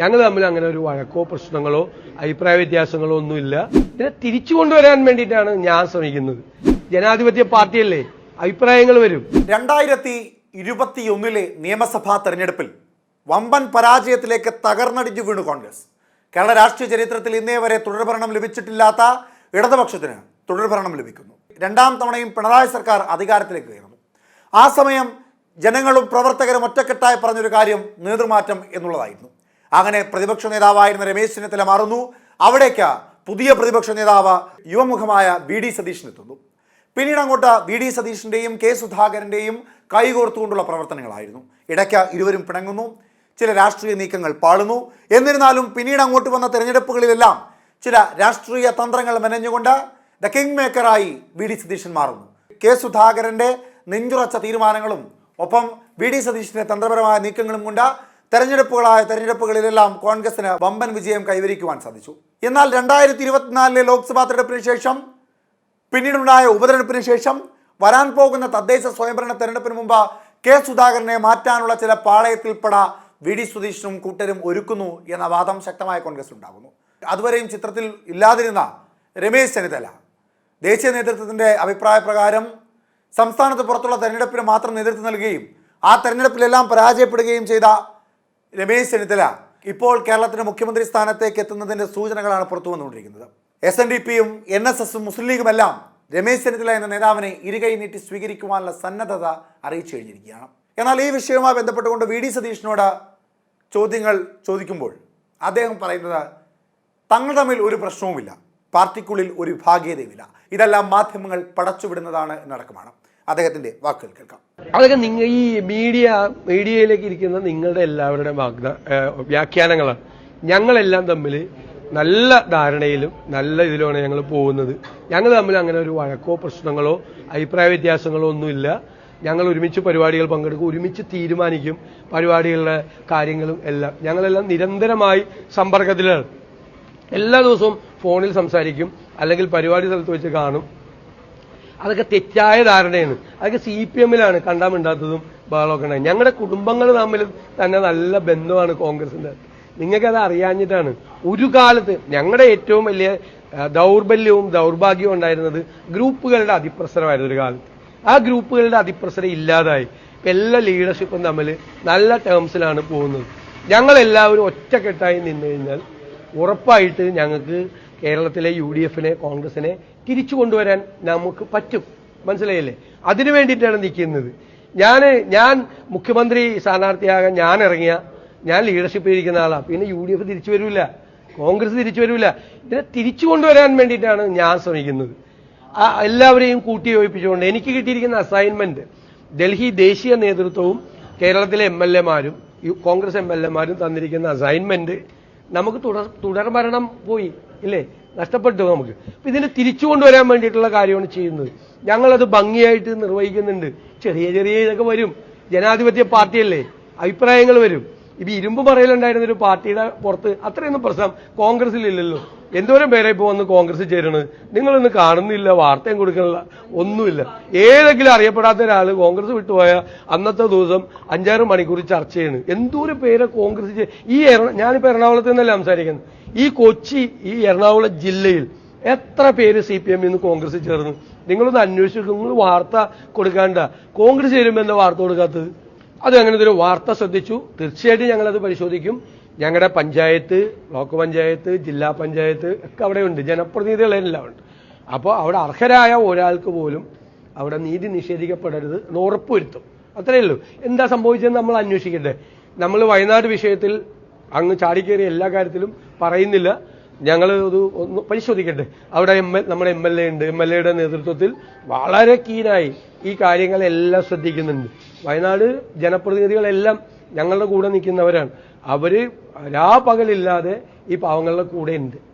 ഞങ്ങൾ തമ്മിൽ അങ്ങനെ ഒരു വഴക്കോ പ്രശ്നങ്ങളോ അഭിപ്രായ വ്യത്യാസങ്ങളോ ഒന്നുമില്ല. ഇതിനെ തിരിച്ചു കൊണ്ടുവരാൻ വേണ്ടിയിട്ടാണ് ഞാൻ ശ്രമിക്കുന്നത്. ജനാധിപത്യ പാർട്ടിയല്ലേ? അഭിപ്രായങ്ങൾ വരും. രണ്ടായിരത്തി ഇരുപത്തിയൊന്നിലെ നിയമസഭാ തെരഞ്ഞെടുപ്പിൽ വമ്പൻ പരാജയത്തിലേക്ക് തകർന്നടിഞ്ഞു വീണു കോൺഗ്രസ്. കേരള രാഷ്ട്രീയ ചരിത്രത്തിൽ ഇന്നേ വരെ തുടർഭരണം ലഭിച്ചിട്ടില്ലാത്ത ഇടതുപക്ഷത്തിന് തുടർഭരണം ലഭിക്കുന്നു. രണ്ടാം തവണയും പിണറായി സർക്കാർ അധികാരത്തിലേക്ക് കയറുന്നു ആ സമയം ജനങ്ങളും പ്രവർത്തകരും ഒറ്റക്കെട്ടായി പറഞ്ഞൊരു കാര്യം നേതൃമാറ്റം എന്നുള്ളതായിരുന്നു. അങ്ങനെ പ്രതിപക്ഷ നേതാവായിരുന്ന രമേശ് ചെന്നിത്തല മാറുന്നു. അവിടേക്ക് പുതിയ പ്രതിപക്ഷ നേതാവ് യുവമുഖമായ വി ഡി സതീഷിനെത്തുന്നു പിന്നീട് അങ്ങോട്ട് വി ഡി സതീഷിന്റെയും കെ സുധാകരന്റെയും കൈകോർത്തുകൊണ്ടുള്ള പ്രവർത്തനങ്ങളായിരുന്നു. ഇടയ്ക്ക് ഇരുവരും പിണങ്ങുന്നു. ചില രാഷ്ട്രീയ നീക്കങ്ങൾ പാളുന്നു. എന്നിരുന്നാലും പിന്നീട് അങ്ങോട്ട് വന്ന തെരഞ്ഞെടുപ്പുകളിലെല്ലാം ചില രാഷ്ട്രീയ തന്ത്രങ്ങൾ മെനഞ്ഞുകൊണ്ട് ദ കിങ് മേക്കറായി വി ഡി സതീശൻ മാറുന്നു. കെ സുധാകരന്റെ നെഞ്ചുറച്ച തീരുമാനങ്ങളും ഒപ്പം വി ഡി സതീശിന്റെ തന്ത്രപരമായ നീക്കങ്ങളും കൊണ്ട് തെരഞ്ഞെടുപ്പുകളായ തെരഞ്ഞെടുപ്പുകളിലെല്ലാം കോൺഗ്രസിന് വമ്പൻ വിജയം കൈവരിക്കുവാൻ സാധിച്ചു. എന്നാൽ രണ്ടായിരത്തി ഇരുപത്തിനാലിലെ ലോക്സഭാ തെരഞ്ഞെടുപ്പിന് ശേഷം പിന്നീടുണ്ടായ ഉപതെരഞ്ഞെടുപ്പിന് ശേഷം വരാൻ പോകുന്ന തദ്ദേശ സ്വയംഭരണ തെരഞ്ഞെടുപ്പിന് മുമ്പ് കെ സുധാകരനെ മാറ്റാനുള്ള ചില പാളയത്തിൽപ്പെട വി ഡി സുധീഷനും കൂട്ടരും ഒരുക്കുന്നു എന്ന വാദം ശക്തമായ കോൺഗ്രസ് ഉണ്ടാകുന്നു. അതുവരെയും ചിത്രത്തിൽ ഇല്ലാതിരുന്ന രമേശ് ചെന്നിത്തല ദേശീയ നേതൃത്വത്തിന്റെ അഭിപ്രായ പ്രകാരം സംസ്ഥാനത്ത് പുറത്തുള്ള തെരഞ്ഞെടുപ്പിന് മാത്രം നേതൃത്വം നൽകുകയും ആ തെരഞ്ഞെടുപ്പിലെല്ലാം പരാജയപ്പെടുകയും ചെയ്ത രമേശ് ചെന്നിത്തല ഇപ്പോൾ കേരളത്തിന്റെ മുഖ്യമന്ത്രി സ്ഥാനത്തേക്ക് എത്തുന്നതിന്റെ സൂചനകളാണ് പുറത്തു വന്നുകൊണ്ടിരിക്കുന്നത്. എസ് എൻ ഡി പിയും എൻ എസ് എസും മുസ്ലിം ലീഗുമെല്ലാം രമേശ് ചെന്നിത്തല എന്ന നേതാവിനെ ഇരുകൈ നീട്ടി സ്വീകരിക്കുവാനുള്ള സന്നദ്ധത അറിയിച്ചു കഴിഞ്ഞിരിക്കുകയാണ്. എന്നാൽ ഈ വിഷയവുമായി ബന്ധപ്പെട്ടുകൊണ്ട് വി ഡി സതീഷിനോട് ചോദ്യങ്ങൾ ചോദിക്കുമ്പോൾ അദ്ദേഹം പറയുന്നത് തങ്ങൾ തമ്മിൽ ഒരു പ്രശ്നവുമില്ല. പാർട്ടിക്കുള്ളിൽ ഒരു വിഭാഗീയതയുമില്ല. ഇതെല്ലാം മാധ്യമങ്ങൾ പടച്ചുവിടുന്നതാണ് എന്നടക്കമാണ്. അദ്ദേഹത്തിന്റെ വാക്കുകൾ കേൾക്കാം. അതൊക്കെ നിങ്ങൾ ഈ മീഡിയ മീഡിയയിലേക്ക് ഇരിക്കുന്ന നിങ്ങളുടെ എല്ലാവരുടെയും വാഗ്ദ വ്യാഖ്യാനങ്ങളാണ് ഞങ്ങളെല്ലാം തമ്മിൽ നല്ല ധാരണയിലും നല്ല ഇതിലുമാണ് ഞങ്ങൾ പോകുന്നത്. ഞങ്ങൾ തമ്മിൽ അങ്ങനെ ഒരു വഴക്കോ പ്രശ്നങ്ങളോ അഭിപ്രായ വ്യത്യാസങ്ങളോ ഒന്നുമില്ല. ഞങ്ങൾ ഒരുമിച്ച് പരിപാടികൾ പങ്കെടുക്കും ഒരുമിച്ച് തീരുമാനിക്കും പരിപാടികളുടെ കാര്യങ്ങളും എല്ലാം. ഞങ്ങളെല്ലാം നിരന്തരമായി സമ്പർക്കത്തിലാണ്. എല്ലാ ദിവസവും ഫോണിൽ സംസാരിക്കും അല്ലെങ്കിൽ പരിപാടി സ്ഥലത്ത് വെച്ച് കാണും. അതൊക്കെ തെറ്റായ ധാരണയാണ്. അതൊക്കെ സി പി എമ്മിലാണ് കണ്ടാമിണ്ടാത്തതും ബഹളമൊക്കെ ഉണ്ടായി ഞങ്ങളുടെ കുടുംബങ്ങൾ തമ്മിൽ തന്നെ നല്ല ബന്ധമാണ് കോൺഗ്രസിന്റെ. നിങ്ങൾക്കത് അറിയാഞ്ഞിട്ടാണ്. ഒരു കാലത്ത് ഞങ്ങളുടെ ഏറ്റവും വലിയ ദൗർബല്യവും ദൗർഭാഗ്യവും ഉണ്ടായിരുന്നത് ഗ്രൂപ്പുകളുടെ അതിപ്രസരമായിരുന്നു ഒരു കാലത്ത്. ആ ഗ്രൂപ്പുകളുടെ അതിപ്രസരം ഇല്ലാതായി. എല്ലാ ലീഡർഷിപ്പും തമ്മിൽ നല്ല ടേംസിലാണ് പോകുന്നത്. ഞങ്ങളെല്ലാവരും ഒറ്റക്കെട്ടായി നിന്ന് കഴിഞ്ഞാൽ ഉറപ്പായിട്ട് ഞങ്ങൾക്ക് കേരളത്തിലെ യു ഡി എഫിനെ കോൺഗ്രസിനെ തിരിച്ചു കൊണ്ടുവരാൻ നമുക്ക് പറ്റും. മനസ്സിലായില്ലേ? അതിനു വേണ്ടിയിട്ടാണ് നിൽക്കുന്നത്. ഞാൻ ഞാൻ മുഖ്യമന്ത്രി സ്ഥാനാർത്ഥിയാകാൻ ഞാൻ ഇറങ്ങിയ ഞാൻ ലീഡർഷിപ്പ് ഇരിക്കുന്ന ആളാണ് പിന്നെ യു ഡി എഫ് തിരിച്ചു വരില്ല കോൺഗ്രസ് തിരിച്ചു വരില്ല ഇതിനെ തിരിച്ചു കൊണ്ടുവരാൻ വേണ്ടിയിട്ടാണ് ഞാൻ ശ്രമിക്കുന്നത്. എല്ലാവരെയും കൂട്ടി യോജിപ്പിച്ചുകൊണ്ട് എനിക്ക് കിട്ടിയിരിക്കുന്ന അസൈൻമെന്റ് ഡൽഹി ദേശീയ നേതൃത്വവും കേരളത്തിലെ എം എൽ എമാരും കോൺഗ്രസ് എം എൽ എമാരും തന്നിരിക്കുന്ന അസൈൻമെന്റ് നമുക്ക് തുടർ തുടർഭരണം പോയി. ഇല്ലേ? നഷ്ടപ്പെട്ടു നമുക്ക്. ഇതിനെ തിരിച്ചു കൊണ്ടുവരാൻ വേണ്ടിയിട്ടുള്ള കാര്യമാണ് ചെയ്യുന്നത്. ഞങ്ങളത് ഭംഗിയായിട്ട് നിർവഹിക്കുന്നുണ്ട്. ചെറിയ ചെറിയ ഇതൊക്കെ വരും. ജനാധിപത്യ പാർട്ടിയല്ലേ? അഭിപ്രായങ്ങൾ വരും. ഇപ്പൊ ഇരുമ്പ് പറയലുണ്ടായിരുന്ന ഒരു പാർട്ടിയുടെ പുറത്ത് അത്രയൊന്നും പ്രശ്നം കോൺഗ്രസിലില്ലല്ലോ എന്തോരം പേരെ ഇപ്പൊ വന്ന് കോൺഗ്രസ് ചേരണത് നിങ്ങളൊന്ന് കാണുന്നില്ല വാർത്തയും കൊടുക്കണില്ല ഒന്നുമില്ല. ഏതെങ്കിലും അറിയപ്പെടാത്ത ഒരാൾ കോൺഗ്രസ് വിട്ടുപോയ അന്നത്തെ ദിവസം അഞ്ചാറ് മണിക്കൂർ ചർച്ച ചെയ്യണ് എന്തോരം പേരെ കോൺഗ്രസ് ഈ ഞാനിപ്പോ എറണാകുളത്ത് നിന്നല്ല സംസാരിക്കുന്നത്. ഈ കൊച്ചി ഈ എറണാകുളം ജില്ലയിൽ എത്ര പേര് സി പി എമ്മിൽ നിന്ന് കോൺഗ്രസ് ചേർന്നു? നിങ്ങളൊന്ന് അന്വേഷിച്ചു നിങ്ങൾ വാർത്ത കൊടുക്കാണ്ട. കോൺഗ്രസ് ചേരുമ്പോൾ എന്താ വാർത്ത കൊടുക്കാത്തത്? അത് അങ്ങനെ ഒരു വാർത്ത ശ്രദ്ധിച്ചു. തീർച്ചയായിട്ടും ഞങ്ങളത് പരിശോധിക്കും. ഞങ്ങളുടെ പഞ്ചായത്ത് ബ്ലോക്ക് പഞ്ചായത്ത് ജില്ലാ പഞ്ചായത്ത് ഒക്കെ അവിടെയുണ്ട്. ജനപ്രതിനിധികളെല്ലാം ഉണ്ട്. അപ്പോൾ അവിടെ അർഹരായ ഒരാൾക്ക് പോലും അവിടെ നീതി നിഷേധിക്കപ്പെടരുത് എന്ന് ഉറപ്പുവരുത്തും. അത്രയേ ഉള്ളൂ. എന്താ സംഭവിച്ചതെന്ന് നമ്മൾ അന്വേഷിക്കട്ടെ നമ്മൾ വയനാട് വിഷയത്തിൽ അങ്ങ് ചാടിക്കേറിയ എല്ലാ കാര്യത്തിലും പറയുന്നില്ല. ഞങ്ങൾ ഒരു ഒന്ന് പരിശോധിക്കട്ടെ. അവിടെ എം എൽ നമ്മുടെ എം എൽ എ ഉണ്ട്. എം എൽ എയുടെ നേതൃത്വത്തിൽ വളരെ കീനായി ഈ കാര്യങ്ങളെല്ലാം ശ്രദ്ധിക്കുന്നുണ്ട്. വയനാട് ജനപ്രതിനിധികളെല്ലാം ഞങ്ങളുടെ കൂടെ നിൽക്കുന്നവരാണ്. അവർ രാപകലില്ലാതെ ഈ പാവങ്ങളുടെ കൂടെ ഉണ്ട്